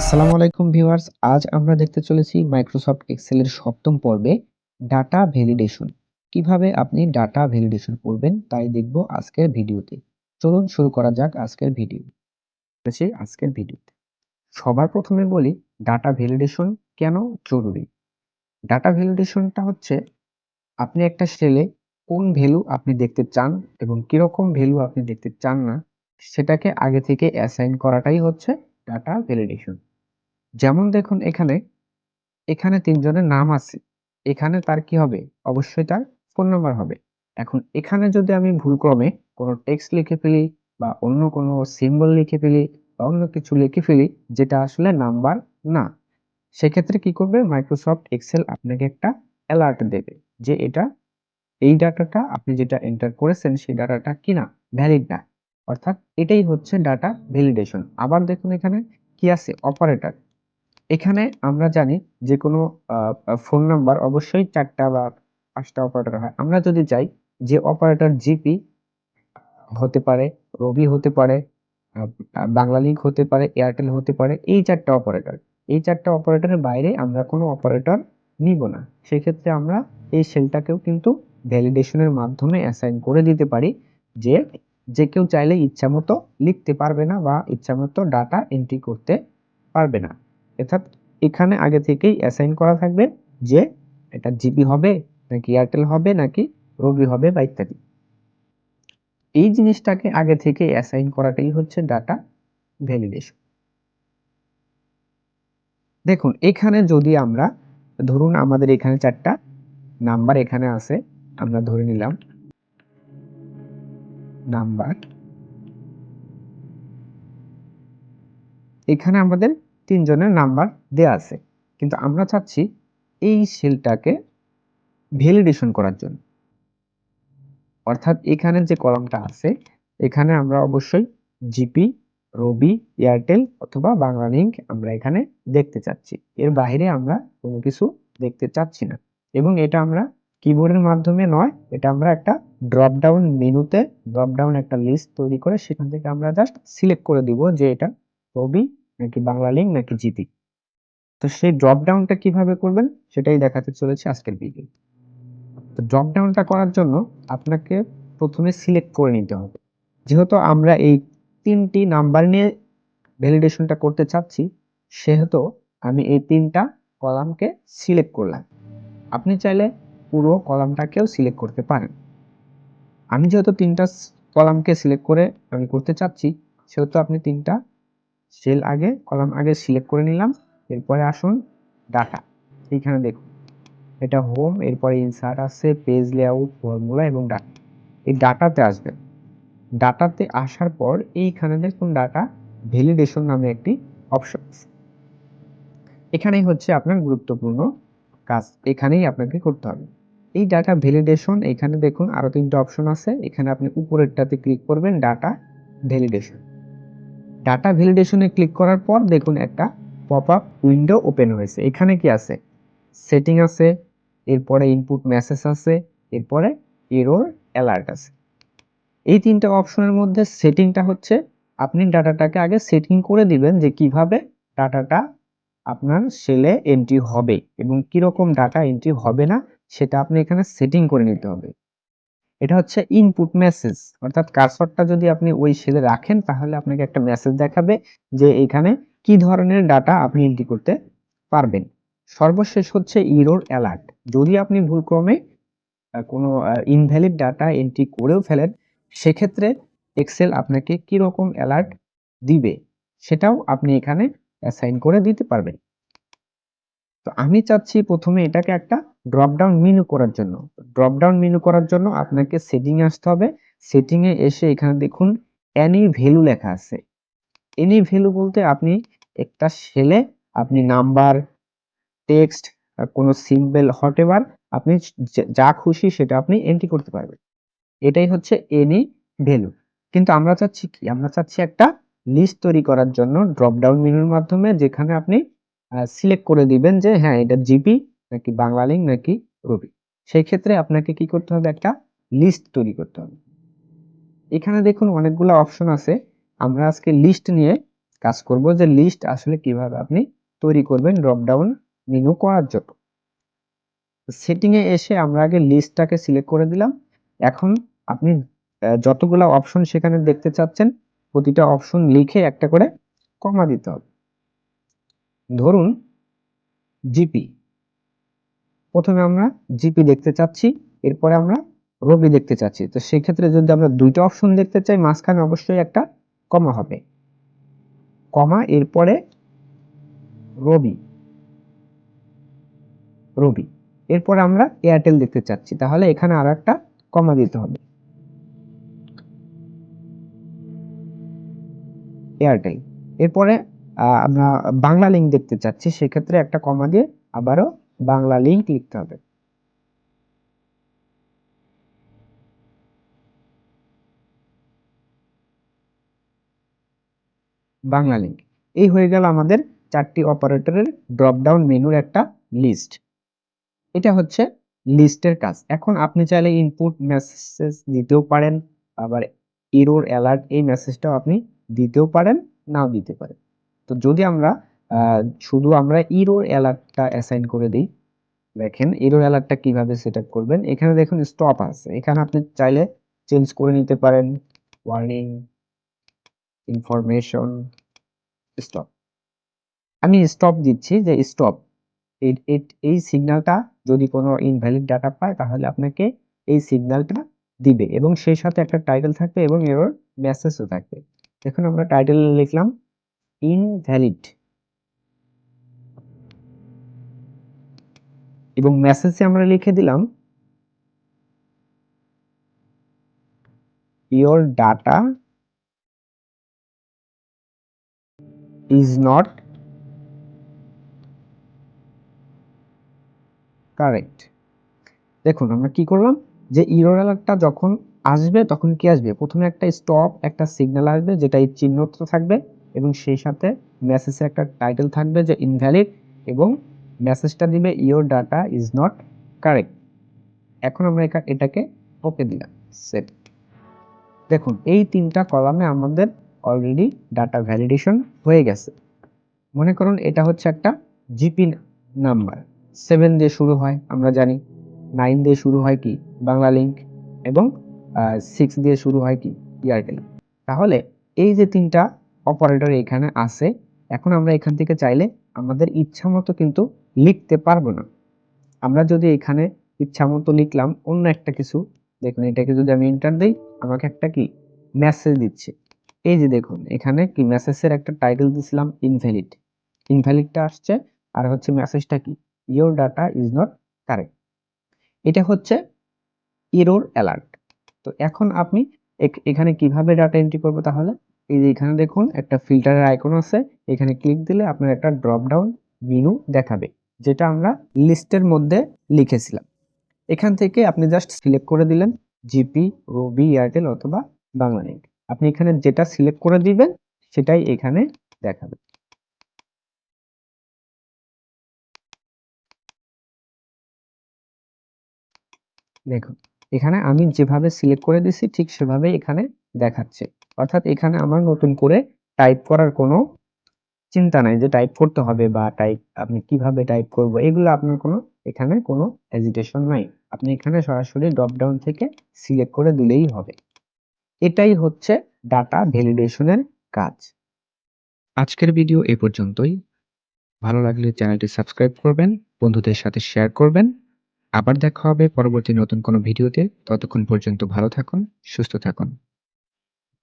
আসসালামু আলাইকুম ভিউয়ার্স, আজ আমরা দেখতে চলেছি মাইক্রোসফট এক্সেলের সপ্তম পর্বে ডাটা ভ্যালিডেশন কীভাবে আপনি ডাটা ভ্যালিডেশন করবেন তাই দেখব আজকের ভিডিওতে। চলুন শুরু করা যাক আজকের ভিডিও। আজকের ভিডিওতে। সবার প্রথমে বলি ডাটা ভ্যালিডেশন কেন জরুরি? ডাটা ভ্যালিডেশনটা হচ্ছে, আপনি একটা সেলে কোন ভ্যালু আপনি দেখতে চান এবং কীরকম ভ্যালু আপনি দেখতে চান না, সেটাকে আগে থেকে অ্যাসাইন করাটাই হচ্ছে ডাটা ভ্যালিডেশন যেমন দেখুন এখানে এখানে তিনজনের নাম আছে। এখানে তার কি হবে? অবশ্যই তার ফোন নাম্বার হবে। এখন এখানে যদি আমি ভুলক্রমে কোনো টেক্সট লিখে ফেলি বা অন্য কোনো সিম্বল লিখে ফেলি বা অন্য কিছু লিখে ফেলি, যেটা আসলে নাম্বার না, সেক্ষেত্রে কি করবে? মাইক্রোসফট এক্সেল আপনাকে একটা অ্যালার্ট দেবে যে এটা, এই ডাটাটা আপনি যেটা এন্টার করেছেন সেই ডাটাটা কিনা ভ্যালিড না। অর্থাৎ এটাই হচ্ছে ডাটা ভ্যালিডেশন আবার দেখুন এখানে কি আছে? অপারেটর এখানে আমরা জানি যে কোনো ফোন নাম্বার অবশ্যই চারটা বা পাঁচটা অপারেটর হয়। আমরা যদি চাই যে অপারেটর জিপি হতে পারে রবি হতে পারে বাংলা লিঙ্ক হতে পারে এয়ারটেল হতে পারে, এই চারটা অপারেটর এই চারটা অপারেটরের বাইরে আমরা কোনো অপারেটর নিব না। সেক্ষেত্রে আমরা এই সেলটাকেও কিন্তু ভ্যালিডেশনের মাধ্যমে অ্যাসাইন করে দিতে পারি যে যে কেউ চাইলে ইচ্ছামতো লিখতে পারবে না বা ইচ্ছামতো ডাটা এন্ট্রি করতে পারবে না। অর্থাৎ এখানে আগে থেকেই অ্যাসাইন করা থাকবে যে এটা জিবি হবে নাকি এয়ারটেল হবে নাকি রবি হবে বা ইত্যাদি। এই জিনিসটাকে আগে থেকে অ্যাসাইন করাটাই হচ্ছে ডাটা ভ্যালিডেশন দেখুন, এখানে যদি আমরা, ধরুন আমাদের এখানে চারটা নাম্বার এখানে আছে, আমরা ধরে নিলাম নাম্বার এখানে আমাদের তিনজনের নাম্বার দেয়া আছে। কিন্তু আমরা চাচ্ছি এই সেলটাকে ভ্যালিডেশন করার জন্য। অর্থাৎ এখানে যে কলামটা আছে, এখানে আমরা অবশ্যই জিপি, রবি, এয়ারটেল অথবা বাংলা লিঙ্ক আমরা এখানে দেখতে চাচ্ছি। এর বাইরে আমরা কোনো কিছু দেখতে চাচ্ছি না। এবং এটা আমরা কিবোর্ডের মাধ্যমে নয়, এটা আমরা একটা ড্রপ ডাউন মেনুতে ড্রপ ডাউন একটা লিস্ট তৈরি করে সেখান থেকে আমরা জাস্ট সিলেক্ট করে দিব যে এটা রবি নাকি বাংলা লিঙ্ক নাকি জিপি তো সেই ড্রপ ডাউনটা কীভাবে করবেন, সেটাই দেখাতে চলেছে আজকের ভিডিও তো। ড্রপ ডাউনটা করার জন্য আপনাকে প্রথমে সিলেক্ট করে নিতে হবে। যেহেতু আমরা এই তিনটি নাম্বার নিয়ে ভ্যালিডেশনটা করতে চাচ্ছি, সেহেতু আমি এই তিনটা কলামকে সিলেক্ট করলাম। আপনি চাইলে পুরো কলামটাকেও সিলেক্ট করতে পারেন। আমি যেহেতু তিনটা কলামকে সিলেক্ট করে আমি করতে চাচ্ছি, সেহেতু আপনি তিনটা সেল আগে কলাম আগে সিলেক্ট করে নিলাম, এরপরে আসুন ডাটা এইখানে দেখুন, এটা হোম এরপরে ইনসার্ট আছে পেজ লেআউট ফর্মুলা এবং ডাটা এই ডাটাতে আসবেন ডাটাতে আসার পর এইখানে দেখুন ডাটা ভ্যালিডেশন নামে একটি অপশন এখানেই হচ্ছে আপনার গুরুত্বপূর্ণ কাজ। এখানেই আপনাকে করতে হবে। এই ডাটা ভ্যালিডেশন এখানে দেখুন আরও তিনটা অপশন আছে। এখানে আপনি উপরেরটাতে ক্লিক করবেন ডাটা ভ্যালিডেশন ডাটা ভ্যালিডেশনে ক্লিক করার পর দেখুন একটা পপ আপ উইন্ডো ওপেন হয়েছে। এখানে কি আছে? সেটিং আছে, এরপরে ইনপুট মেসেজ আছে, এরপরে এরর অ্যালার্ট আছে। এই তিনটা অপশনের মধ্যে সেটিংটা হচ্ছে, আপনি ডাটাটাকে আগে সেটিং করে দিবেন যে কীভাবে ডাটাটা আপনার সেলে এন্ট্রি হবে এবং কীরকম ডাটা এন্ট্রি হবে না, সেটা আপনি এখানে সেটিং করে নিতে হবে। এটা হচ্ছে ইনপুট মেসেজ অর্থাৎ কার্সরটা যদি আপনি ওই সেলে রাখেন, তাহলে আপনাকে একটা মেসেজ দেখাবে যে এখানে কি ধরনের ডাটা আপনি এন্ট্রি করতে পারবেন। সর্বশেষ হচ্ছে ইরোর অ্যালার্ট যদি আপনি ভুলক্রমে কোনো ইনভ্যালিড ডাটা এন্ট্রি করেও ফেলেন, সেক্ষেত্রে এক্সেল আপনাকে কি রকম অ্যালার্ট দিবে, সেটাও আপনি এখানে অ্যাসাইন করে দিতে পারবেন। তো আমি চাচ্ছি প্রথমে এটাকে একটা ড্রপ ডাউন মেনু করার জন্য। ড্রপ ডাউন মেনু করার জন্য আপনাকে সেটিং এ আসতে হবে। সেটিং এ এসে এখানে দেখুন এনি ভ্যালু লেখা আছে। এনি ভ্যালু বলতে আপনি একটা সেলে আপনি নাম্বার টেক্সট কোনো সিম্বল হটেভার আপনি যা খুশি সেটা আপনি এন্ট্রি করতে পারবেন। এটাই হচ্ছে এনি ভ্যালু কিন্তু আমরা চাচ্ছি কি? আমরা চাচ্ছি একটা লিস্ট তৈরি করার জন্য ড্রপ ডাউন মেনুর মাধ্যমে যেখানে আপনি সিলেক্ট করে দিবেন যে হ্যাঁ এটা জিপি নাকি বাংলা লিঙ্ক নাকি রবি সেই ক্ষেত্রে আপনাকে কি করতে হবে? একটা লিস্ট তৈরি করতে হবে। এখানে দেখুন অনেকগুলো অপশন আছে। আমরা আজকে লিস্ট নিয়ে কাজ করব যে লিস্ট আসলে কীভাবে আপনি তৈরি করবেন ড্রপ ডাউন মেনু করার জন্য। সেটিং এ এসে আমরা আগে লিস্টটাকে সিলেক্ট করে দিলাম। এখন আপনি যতগুলা অপশন সেখানে দেখতে চাচ্ছেন, প্রতিটা অপশন লিখে একটা করে কমা দিতে হবে। ধরুন জিপি প্রথমে আমরা জিপি দেখতে চাচ্ছি, এরপরে আমরা রবি দেখতে চাচ্ছি। তো সেক্ষেত্রে যদি আমরা দুইটা অপশন দেখতে চাই, মাঝখানে অবশ্যই একটা কমা হবে। কমা এরপরে রবি রবি এরপরে আমরা এয়ারটেল দেখতে চাচ্ছি, তাহলে এখানে আরও একটা কমা দিতে হবে। এয়ারটেল এরপরে আমরা বাংলা লিঙ্ক দেখতে চাচ্ছি, সেক্ষেত্রে একটা কমা দিয়ে আবারও বাংলা লিঙ্ক লিখতে হবে। বাংলা লিঙ্ক এই হয়ে গেল আমাদের চারটি অপারেটরের ড্রপ ডাউন মেনুর একটা লিস্ট এটা হচ্ছে লিস্টের কাজ। এখন আপনি চাইলে ইনপুট মেসেজ দিতেও পারেন, আবার এরর অ্যালার্ট এই মেসেজটাও আপনি দিতেও পারেন, নাও দিতে পারেন। তো যদি আমরা শুধু আমরা ইরোর অ্যালার্টটা অ্যাসাইন করে দিই, দেখেন এরর অ্যালার্টটা কীভাবে সেট করবেন, এখানে দেখুন স্টপ আছে, এখানে আপনি চাইলে চেঞ্জ করে নিতে পারেন ওয়ার্নিং ইনফরমেশন স্টপ আমি স্টপ দিচ্ছি যে স্টপ এই সিগন্যালটা যদি কোনো ইনভ্যালিড ডাটা পায় তাহলে আপনাকে এই সিগন্যালটা দিবে এবং সেই সাথে একটা টাইটেল থাকবে এবং এরর মেসেজও থাকবে। দেখুন আমরা টাইটেল লিখলাম ইনভ্যালিড এবং মেসেজে আমরা লিখে দিলাম, your data is not correct দেখুন, আমরা কি করলাম? যে ইরর অ্যালার্টটা যখন আসবে, তখন কি আসবে? প্রথমে একটা স্টপ একটা সিগন্যাল আসবে, যেটা এই চিহ্নটা থাকবে। এবং সেই সাথে মেসেজের একটা টাইটেল থাকবে যে ইনভ্যালিড এবং মেসেজটা দিবে your data is not correct এখন আমরা এটাকে ওকে দিলাম সেট দেখুন, এই তিনটা কলামে আমাদের অলরেডি ডাটা ভ্যালিডেশন হয়ে গেছে। মনে করুন এটা হচ্ছে একটা জিপি নাম্বার সেভেন দিয়ে শুরু হয়, আমরা জানি। নাইন দিয়ে শুরু হয় কি? বাংলা লিঙ্ক এবং সিক্স দিয়ে শুরু হয় কি? এয়ারটেল তাহলে এই যে তিনটা অপারেটর এখানে আছে। এখন আমরা এখান থেকে চাইলে আমাদের ইচ্ছা মতো কিন্তু লিখতে পারব না। আমরা যদি এখানে ইচ্ছা মতো লিখলাম, অন্য একটা কিছু, দেখুন এটাকে যদি আমি এন্টার দিই, আমাকে একটা কি? মেসেজ দিচ্ছে। এই যে দেখুন, এখানে কি? মেসেজের একটা টাইটেল দিছিলাম ইনভ্যালিড ইনভ্যালিডটা আসছে, আর হচ্ছে মেসেজটা কি? Your data is not correct এটা হচ্ছে এরর অ্যালার্ট তো এখন আপনি এখ- এখানে কীভাবে ডাটা এন্ট্রি করব তাহলে? এই যে এখানে দেখুন, একটা ফিল্টারের আইকন আছে। এখানে ক্লিক দিলে আপনার একটা ড্রপ ডাউন মেনু দেখাবে, যেটা আমরা লিস্টের মধ্যে লিখেছিলাম। এখান থেকে আপনি জাস্ট সিলেক্ট করে দিলেন জিপি রবি এয়ারটেল অথবা বাংলালিংক আপনি এখানে যেটা সিলেক্ট করে দিবেন, সেটাই এখানে দেখাবে। দেখুন, এখানে আমি যেভাবে সিলেক্ট করে দিছি ঠিক সেভাবে এখানে দেখাচ্ছে। অর্থাৎ এখানে আমার নতুন করে টাইপ করার কোনো চিন্তা নাই যে টাইপ করতে হবে বা টাইপ আপনি কীভাবে টাইপ করব। এগুলো আপনার কোনো, এখানে কোনো হেজিটেশন নাই। আপনি এখানে সরাসরি ড্রপ ডাউন থেকে সিলেক্ট করে দিলেই হবে। এটাই হচ্ছে ডাটা ভ্যালিডেশনের কাজ। আজকের ভিডিও এ পর্যন্তই। ভালো লাগলে চ্যানেলটি সাবস্ক্রাইব করবেন, বন্ধুদের সাথে শেয়ার করবেন। আবার দেখা হবে পরবর্তী নতুন কোনো ভিডিওতে ততক্ষণ পর্যন্ত ভালো থাকুন, সুস্থ থাকুন।